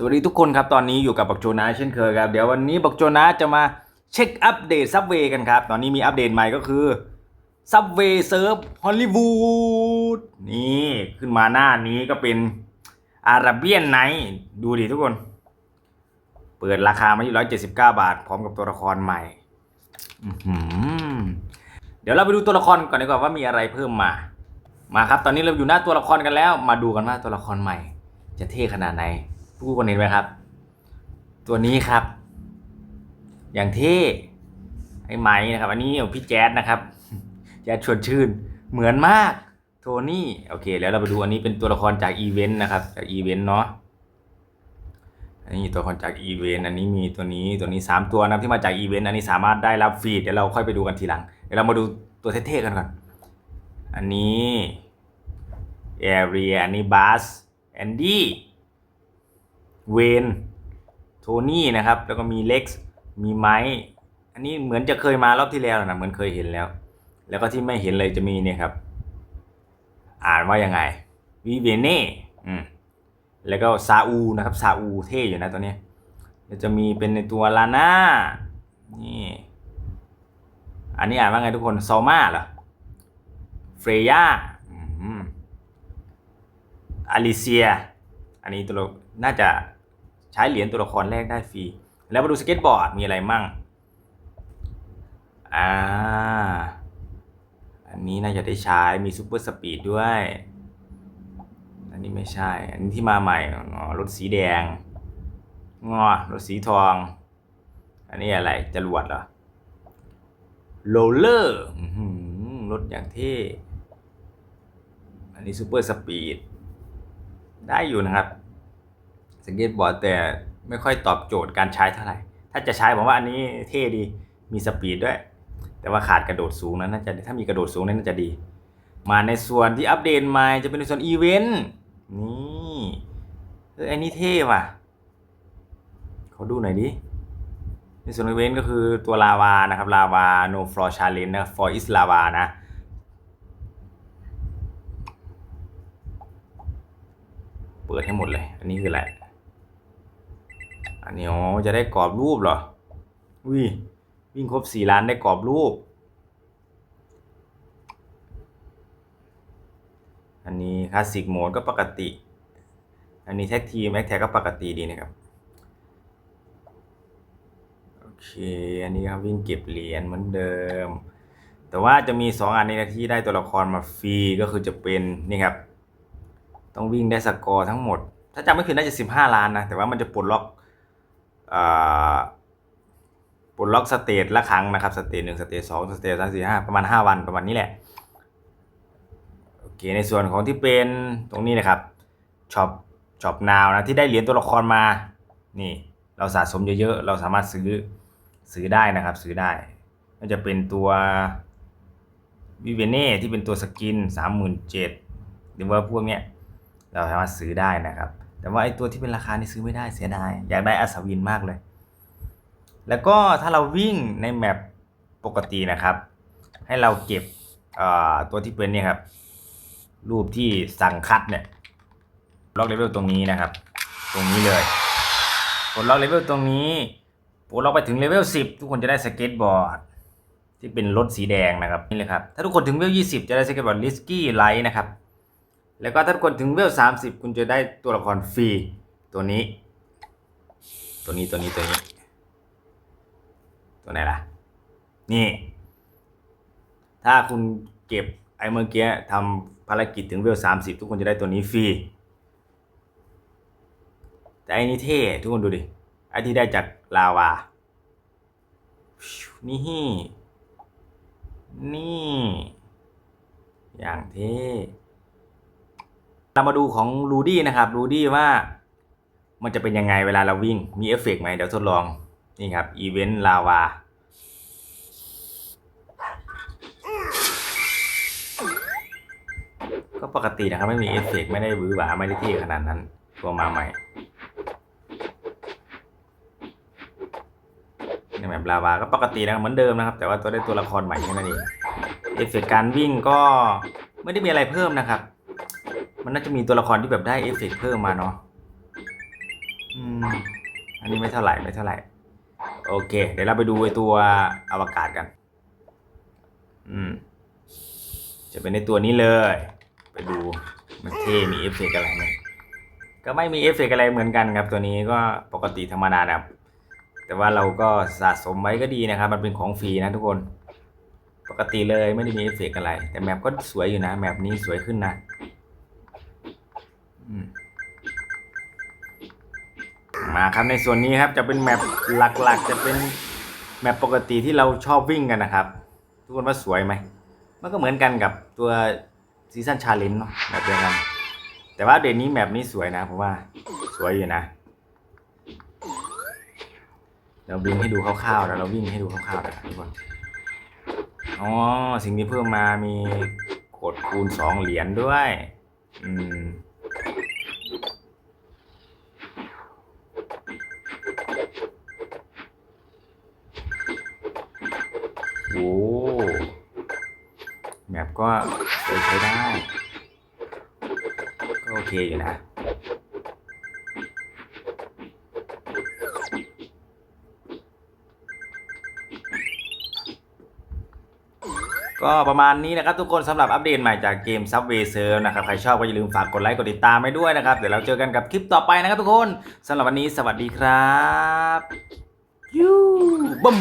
สวัสดีทุกคนครับ ตอนนี้อยู่กับบักโจนาเช่นเคยครับ เดี๋ยววันนี้บักโจนาจะมาเช็คอัปเดตซับเวย์กันครับ ตอนนี้มีอัปเดตใหม่ก็คือซับเวย์เซิร์ฟฮอลลีวูดนี่ขึ้นมาหน้านี้ก็เป็นอาราเบียนไนท์ดูดิทุกคน เปิดราคามาที่179บาท พร้อมกับตัวละครใหม่ เดี๋ยวเราไปดูตัวละครก่อนดีกว่าว่ามีอะไรเพิ่มมา มาครับ ตอนนี้เราอยู่หน้าตัวละครกันแล้ว มาดูกันว่าตัวละครใหม่ จะเท่ขนาดไหน ผู้คนเห็นไหมครับ ตัวนี้ครับ อย่างเท่ไอ้ไหมนะครับ อันนี้ของพี่แจ๊ดนะครับ แจ๊ดชวนชื่น เหมือนมาก โทนี่ โอเค แล้วเราไปดูอันนี้เป็นตัวละครจากอีเวนต์นะครับ จากอีเวนต์เนาะ อันนี้ตัวละครจากอีเวนต์ อันนี้มีตัวนี้ ตัวนี้สามตัวนะที่มาจากอีเวนต์ อันนี้สามารถได้รับฟรีเดี๋ยวเราค่อยไปดูกันทีหลัง เดี๋ยวเรามาดูตัวเท่ๆกันก่อน อันนี้แอเรียอันนี้บาสแอนดี้ เวนโทนี่นะครับ แล้วก็มีเล็กซ์มีไมค์อันนี้เหมือนจะเคยมารอบที่แล้วนะเหมือนเคยเห็นแล้ว แล้วก็ที่ไม่เห็นเลยจะมีเนี่ยครับ อ่านว่ายังไงวิเวเน่อืมแล้วก็ซาอูนะครับซาอูเท่อยู่นะตัวนี้แล้วจะมีเป็นในตัวลาน่านี่อันนี้อ่านว่าไงทุกคนซอม่าเหรอเฟรย่าอืมอลิเซีย อันนี้ตัวน่าจะ ใช้เหรียญตัวละครแรกได้ฟรี แล้วมาดูสเก็ตบอร์ดมีอะไรมั่ง อ่า อันนี้น่าจะได้ใช้ มีซูเปอร์สปีดด้วย อันนี้ไม่ใช่ อันนี้ที่มาใหม่รถสีแดง งอ รถสีทอง อันนี้อะไร จรวดเหรอ โรลเลอร์รถอย่างเท่ อันนี้ซูเปอร์สปีด ได้อยู่นะครับ สเก็ตบอร์ดแต่ไม่ค่อยตอบโจทย์การใช้เท่าไหร่ ถ้าจะใช้ผมว่าอันนี้เท่ดีมีสปีดด้วย แต่ว่าขาดกระโดดสูงนะน่าจะถ้ามีกระโดดสูงนั้นน่าจะดี มาในส่วนที่อัปเดตใหม่จะเป็นในส่วนอีเวนต์นี่เอออันนี้เท่ว่ะเขาดูหน่อยดิในส่วนอีเวนต์ก็คือตัวลาวานะครับลาวา no floor challenge นะ for is lava นะเปิดให้หมดเลย อันนี้คืออะไร อันนี้อ๋อจะได้กรอบรูปเหรออุ้ยวิ่งครบสี่ล้านได้กรอบรูป อันนี้คลาสสิกโหมดก็ปกติ อันนี้แท็กทีมแม็กแท็กก็ปกติดีนะครับ โอเค อันนี้ครับวิ่งเก็บเหรียญเหมือนเดิม แต่ว่าจะมีสองอันนี้นะที่ได้ตัวละครมาฟรีก็คือจะเป็นนี่ครับ ต้องวิ่งได้สกอร์ทั้งหมด ถ้าจำไม่ผิดน่าจะ 15 ล้านนะ แต่ว่ามันจะปลดล็อก ปลดล็อกสเตจละครั้งนะครับสเตจหนึ่งสเตจสองสเตจสามสี่ห้าประมาณ5วันประมาณนี้แหละโอเคในส่วนของที่เป็นตรงนี้นะครับช็อปช็อปนาวนะที่ได้เหรียญตัวละครมานี่เราสะสมเยอะๆเราสามารถซื้อซื้อได้นะครับ ซื้อได้ก็จะเป็นตัววิเวเน่ที่เป็นตัวสกินสามหมื่นเจ็ดหรือว่าพวกเนี้ยเราสามารถซื้อได้นะครับ แต่ว่าไอ้ตัวที่เป็นราคานี่ซื้อไม่ได้เสียดาย อยากได้อัศวินมากเลย แล้วก็ถ้าเราวิ่งในแมปปกตินะครับ ให้เราเก็บตัวที่เป็นเนี่ยครับ รูปที่สั่งคัดเนี่ยล็อกเลเวลตรงนี้นะครับ ตรงนี้เลยกดล็อกเลเวลตรงนี้กดล็อกไปถึงเลเวล10 ทุกคนจะได้สเก็ตบอร์ดที่เป็นรถสีแดงนะครับนี่เลยครับถ้าทุกคนถึงเลเวล20 จะได้สเก็ตบอร์ดลิสกี้ไลท์นะครับ แล้วก็ถ้าทุกคนถึงเวลสามสิบคุณจะได้ตัวละครฟรีตัวนี้ ตัวนี้ตัวนี้ตัวนี้ ตัวไหนล่ะ นี่ ถ้าคุณเก็บไอ้เมื่อกี้ทำภารกิจถึงเวลสามสิบทุกคนจะได้ตัวนี้ฟรีแต่อ้นี่เท่ทุกคนดูดิไอ้ที่ได้จากลาวา นี่ นี่ อย่างเท่ เรามาดูของรูดี้นะครับรูดี้ว่ามันจะเป็นยังไงเวลาเราวิ่ง มีเอฟเฟกต์ไหมเดี๋ยวทดลอง นี่ครับอีเวนต์ลาวาก็ปกตินะครับ ไม่มีเอฟเฟกต์ไม่ได้หวือหวาไม่ได้เท่ขนาดนั้น ตัวมาใหม่ในแบบลาวาก็ปกตินะครับเหมือนเดิมนะครับ แต่ว่าตัวได้ตัวละครใหม่แค่นั้นเองเอฟเฟกต์การวิ่งก็ไม่ได้มีอะไรเพิ่มนะครับ มันน่าจะมีตัวละครที่แบบได้เอฟเฟกต์เพิ่มมาเนาะอืมอันนี้ไม่เท่าไหร่ไม่เท่าไหร่ โอเค เดี๋ยวเราไปดูไอตัวอวกาศกัน อืม จะเป็นในตัวนี้เลย ไปดูมันเท่มีเอฟเฟกต์อะไรไหมก็ไม่มีเอฟเฟกต์อะไรเหมือนกันครับ ตัวนี้ก็ปกติธรรมดานะครับ แต่ว่าเราก็สะสมไว้ก็ดีนะครับ มันเป็นของฟรีนะทุกคน ปกติเลยไม่ได้มีเอฟเฟกต์อะไร แต่แมปก็สวยอยู่นะ แมปนี้สวยขึ้นนะ มาครับในส่วนนี้ครับจะเป็นแมปหลักๆ จะเป็นแมปปกติที่เราชอบวิ่งกันนะครับ ทุกคนว่าสวยไหมมันก็เหมือนกันกับตัวซีซันชาเลนจ์เนาะแบบเดียวกันแต่ว่าเดนนี้แมปนี้สวยนะผมว่าสวยอยู่นะเราวิ่งให้ดูคร่าวๆแล้วเราวิ่งให้ดูคร่าวๆนะครับทุกคนอ๋อสิ่งที่เพิ่มมามีกดคูณสองเหรียญด้วย อืม โอ้แมป ก็ใช้ได้ ก็โอเคอยู่นะก็ประมาณนี้นะครับทุกคนสำหรับอัปเดตใหม่จากเกม Subway Surf นะครับ ใครชอบก็อย่าลืมฝากกดไลค์กดติดตามให้ด้วยนะครับ เดี๋ยวเราเจอกันกับคลิปต่อไปนะครับทุกคนสำหรับวันนี้สวัสดีครับยูบึ้ม